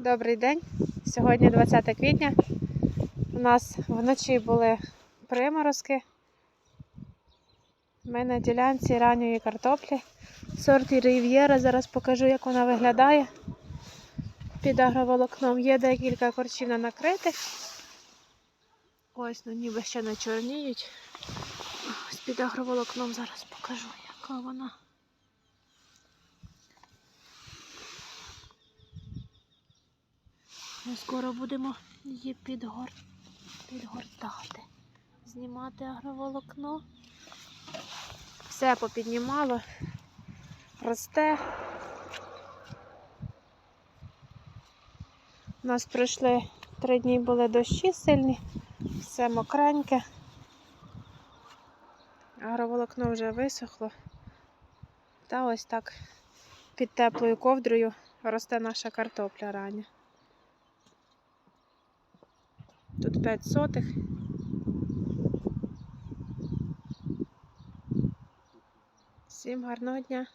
Добрий день. Сьогодні 20 квітня. У нас вночі були приморозки. Ми на ділянці ранньої картоплі. Сорті Рів'єра. Зараз покажу, як вона виглядає. Під агроволокном є декілька корчів на накритих. Ось, ну ніби ще не чорніють. Ось під агроволокном зараз покажу, яка вона. Ми скоро будемо її підгор... підгортати. Знімати агроволокно. Все попіднімало. Росте. У нас пройшли три дні були дощі сильні, все мокреньке. Агроволокно вже висохло. Та ось так під теплою ковдрою росте наша картопля рання. Тут 5 сотих. Всім гарного дня!